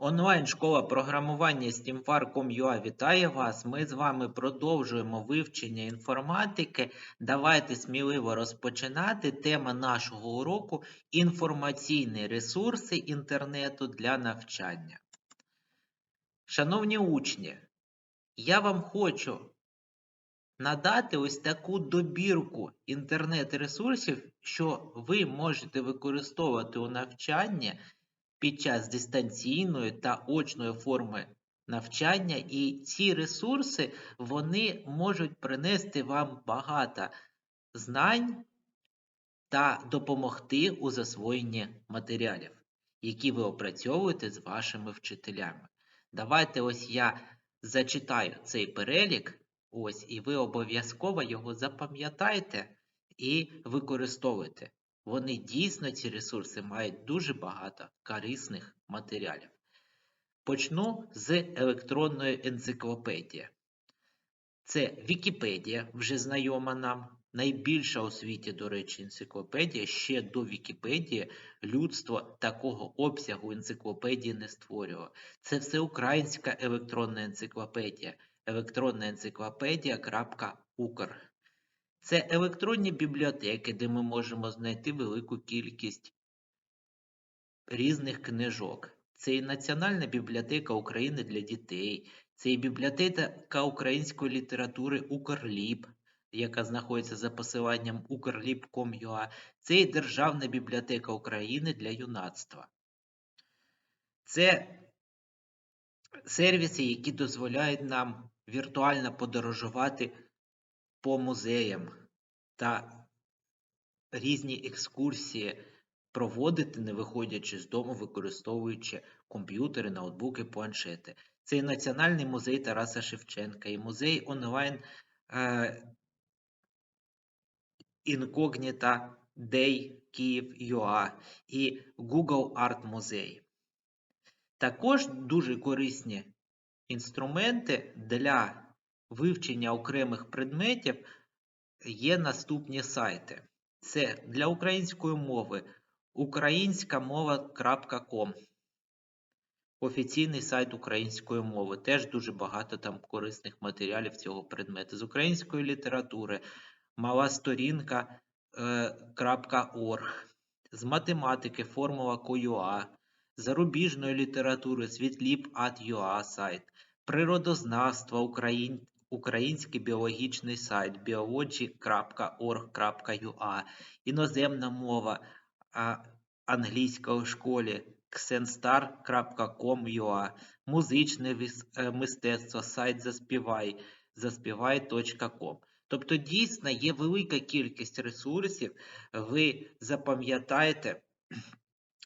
Онлайн-школа програмування SteamFar.com.ua вітає вас. Ми з вами продовжуємо вивчення інформатики. Давайте сміливо розпочинати. Тема нашого уроку інформаційні ресурси інтернету для навчання. Шановні учні, я вам хочу надати ось таку добірку інтернет-ресурсів, що ви можете використовувати у навчанні під час дистанційної та очної форми навчання, і ці ресурси вони можуть принести вам багато знань та допомогти у засвоєнні матеріалів, які ви опрацьовуєте з вашими вчителями. Давайте ось я зачитаю цей перелік, ось, і ви обов'язково його запам'ятайте і використовуйте. Вони дійсно, ці ресурси, мають дуже багато корисних матеріалів. Почну з електронної енциклопедії. Це Вікіпедія, вже знайома нам. Найбільша у світі, до речі, енциклопедія. Ще до Вікіпедії людство такого обсягу енциклопедії не створювало. Це всеукраїнська електронна енциклопедія. Електронна енциклопедія.укр. Це електронні бібліотеки, де ми можемо знайти велику кількість різних книжок. Це і Національна бібліотека України для дітей, це і бібліотека української літератури Укрліб, яка знаходиться за посиланням ukrlib.com.ua, це і Державна бібліотека України для юнацтва. Це сервіси, які дозволяють нам віртуально подорожувати по музеям та різні екскурсії проводити, не виходячи з дому, використовуючи комп'ютери, ноутбуки, планшети. Це і Національний музей Тараса Шевченка, і музей онлайн е, Інкогніта Day Київ.ua і Google Art Музей. Також дуже корисні інструменти для вивчення окремих предметів є наступні сайти. Це для української мови українськамова.com. Офіційний сайт української мови. Теж дуже багато там корисних матеріалів цього предмету. З української літератури мала сторінка.орг. З математики формула.ua, зарубіжної літератури світліп.at.ua сайт, природознавства. Український біологічний сайт biology.org.ua, іноземна мова англійська у школі xenstar.com.ua, музичне е, мистецтво, сайт Заспівай, заспівай.com. Тобто, дійсно є велика кількість ресурсів. Ви запам'ятаєте,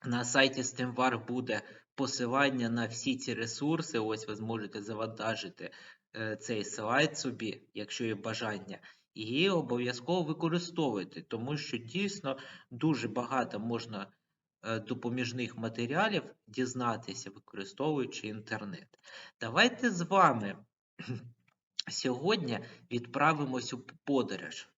на сайті STEMVAR буде посилання на всі ці ресурси. Ось ви зможете завантажити цей слайд собі, якщо є бажання, і обов'язково використовуйте, тому що дійсно дуже багато можна е, допоміжних матеріалів дізнатися, використовуючи інтернет. Давайте з вами сьогодні відправимось у подорож.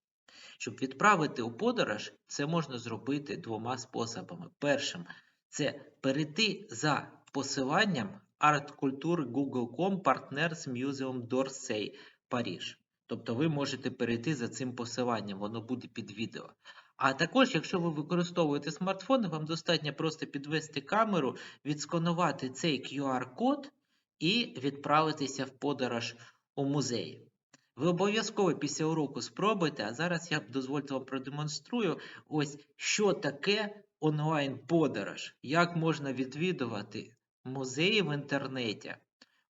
Щоб відправити у подорож, це можна зробити двома способами. Першим це перейти за посиланням арт-культури Google.com Partners Museum d'Orsay Паріж. Тобто ви можете перейти за цим посиланням, воно буде під відео. А також, якщо ви використовуєте смартфон, вам достатньо просто підвести камеру, відсканувати цей QR-код і відправитися в подорож у музей. Ви обов'язково після уроку спробуйте, а зараз я дозвольте вам продемонструю, ось що таке онлайн-подорож, як можна відвідувати музеї в інтернеті,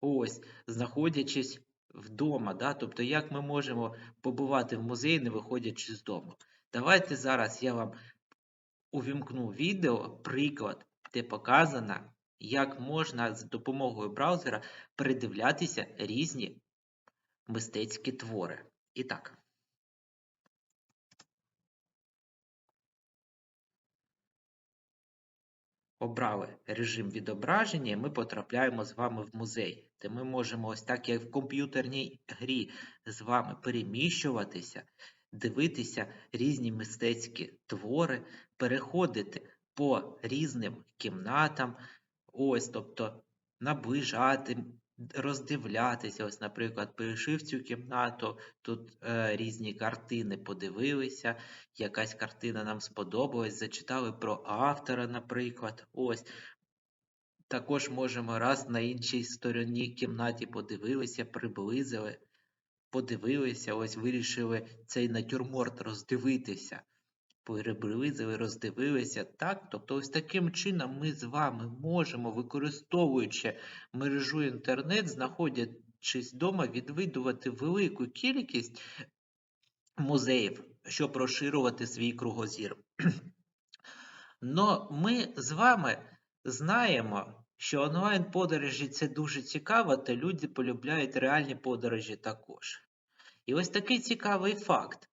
ось, знаходячись вдома. Да? Тобто, як ми можемо побувати в музеї, не виходячи з дому. Давайте зараз я вам увімкну відео, приклад, де показано, як можна з допомогою браузера передивлятися різні мистецькі твори. І так. Обрали режим відображення, і ми потрапляємо з вами в музей, де ми можемо ось так, як в комп'ютерній грі, з вами переміщуватися, дивитися різні мистецькі твори, переходити по різним кімнатам. Ось, тобто наближати, роздивлятися. Ось, наприклад, перейшли в цю кімнату, тут е, різні картини подивилися, якась картина нам сподобалась, зачитали про автора, наприклад. Ось. Також можемо раз на іншій стороні кімнаті подивилися, приблизили, подивилися, ось вирішили цей натюрморт роздивитися. Приблизили, роздивилися, так? Тобто ось таким чином ми з вами можемо, використовуючи мережу інтернет, знаходячись вдома, відвідувати велику кількість музеїв, щоб розширювати свій кругозір. Но ми з вами знаємо, що онлайн-подорожі це дуже цікаво, та люди полюбляють реальні подорожі також. І ось такий цікавий факт.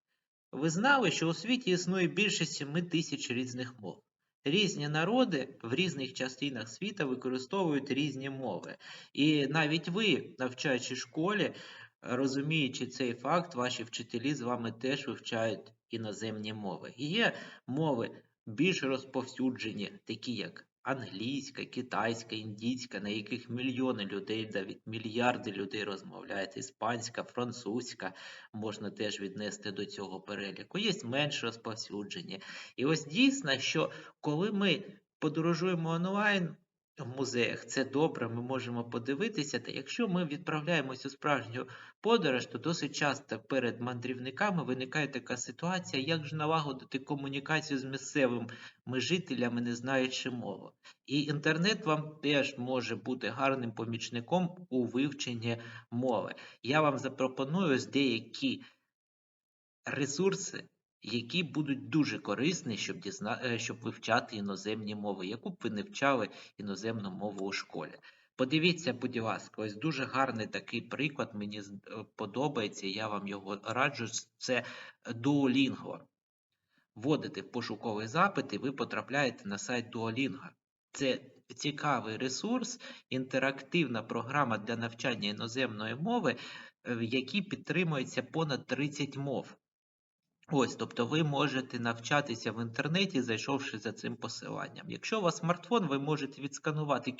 Ви знали, що у світі існує більше 7 тисяч різних мов. Різні народи в різних частинах світу використовують різні мови. І навіть ви, навчаючи школі, розуміючи цей факт, ваші вчителі з вами теж вивчають іноземні мови. І є мови більш розповсюджені, такі як англійська, китайська, індійська, на яких мільйони людей, навіть мільярди людей розмовляють, іспанська, французька можна теж віднести до цього переліку. Є менш розповсюджені. І ось дійсно, що коли ми подорожуємо онлайн, в музеях це добре, ми можемо подивитися. Та якщо ми відправляємось у справжню подорож, то досить часто перед мандрівниками виникає така ситуація, як ж налагодити комунікацію з місцевими жителями, не знаючи мову. І інтернет вам теж може бути гарним помічником у вивченні мови. Я вам запропоную деякі ресурси які будуть дуже корисні, щоб дізна... Е, щоб вивчати іноземні мови, яку б ви не вчали іноземну мову у школі. Подивіться, будь ласка, ось дуже гарний такий приклад, мені е, подобається, я вам його раджу. Це Duolingo. Вводите пошуковий запит, і ви потрапляєте на сайт Duolingo. Це цікавий ресурс, інтерактивна програма для навчання іноземної мови, е, в якій підтримується понад 30 мов. Ось, тобто ви можете навчатися в інтернеті, зайшовши за цим посиланням. Якщо у вас смартфон, ви можете відсканувати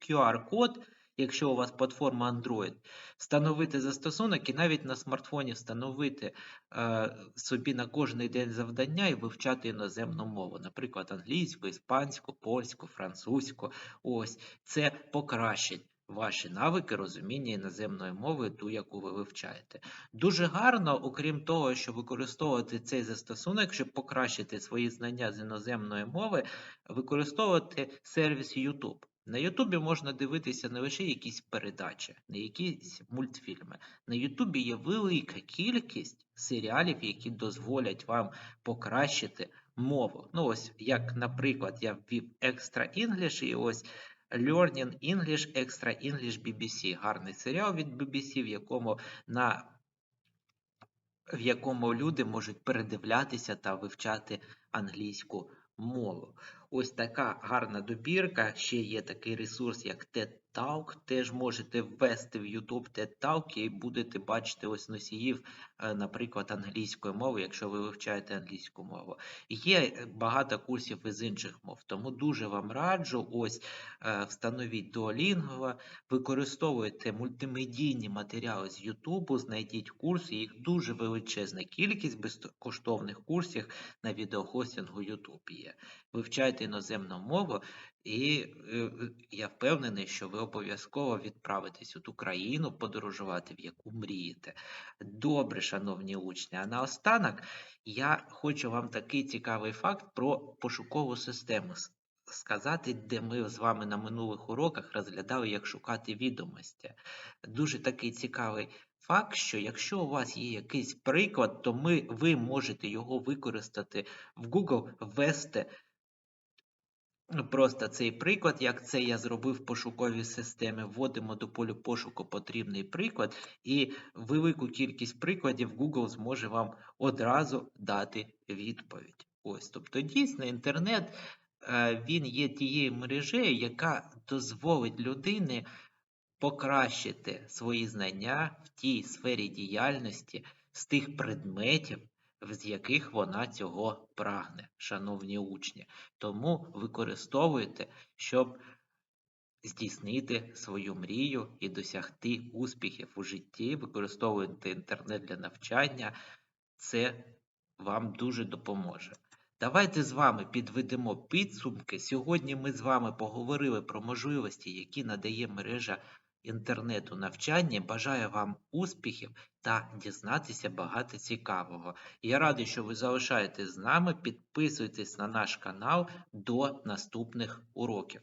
QR-код, якщо у вас платформа Android, встановити застосунок і навіть на смартфоні встановити е, собі на кожний день завдання і вивчати іноземну мову, наприклад, англійську, іспанську, польську, французьку. Ось це покращить ваші навики розуміння іноземної мови, ту, яку ви вивчаєте. Дуже гарно, окрім того, що використовувати цей застосунок, щоб покращити свої знання з іноземної мови, використовувати сервіс YouTube. На Ютубі можна дивитися не лише якісь передачі, не якісь мультфільми. На Ютубі є велика кількість серіалів, які дозволять вам покращити мову. Ну, ось, як, наприклад, я ввів Extra English, і ось Learning English Extra English BBC. Гарний серіал від BBC, в якому на в якому люди можуть передивлятися та вивчати англійську мову. Ось така гарна добірка. Ще є такий ресурс, як TED Talk. Теж можете ввести в YouTube TED Talk і будете бачити ось носіїв, е, наприклад, англійської мови, якщо ви вивчаєте англійську мову. Є багато курсів із інших мов, тому дуже вам раджу ось е, встановіть Duolingo, використовуйте мультимедійні матеріали з YouTube, знайдіть курси, їх дуже величезна кількість безкоштовних курсів на відеохостингу YouTube є. Вивчайте іноземну мову, і е, я впевнений, що ви обов'язково відправитесь у ту країну подорожувати, в яку мрієте. Добре, шановні учні. А наостанок я хочу вам такий цікавий факт про пошукову систему сказати, де ми з вами на минулих уроках розглядали, як шукати відомості. Дуже такий цікавий факт, що якщо у вас є якийсь приклад, то ми, ви можете його використати в Google, ввести. Ну, просто цей приклад, як це я зробив в пошуковій системі, вводимо до полю пошуку потрібний приклад, і велику кількість прикладів Google зможе вам одразу дати відповідь. Ось, тобто, дійсно, інтернет е, він є тією мережею, яка дозволить людині покращити свої знання в тій сфері діяльності з тих предметів з яких вона цього прагне, шановні учні. Тому використовуйте, щоб здійснити свою мрію і досягти успіхів у житті, використовуєте інтернет для навчання, це вам дуже допоможе. Давайте з вами підведемо підсумки. Сьогодні ми з вами поговорили про можливості, які надає мережа інтернету навчання. Бажаю вам успіхів та дізнатися багато цікавого. Я радий, що ви залишаєтесь з нами. Підписуйтесь на наш канал до наступних уроків.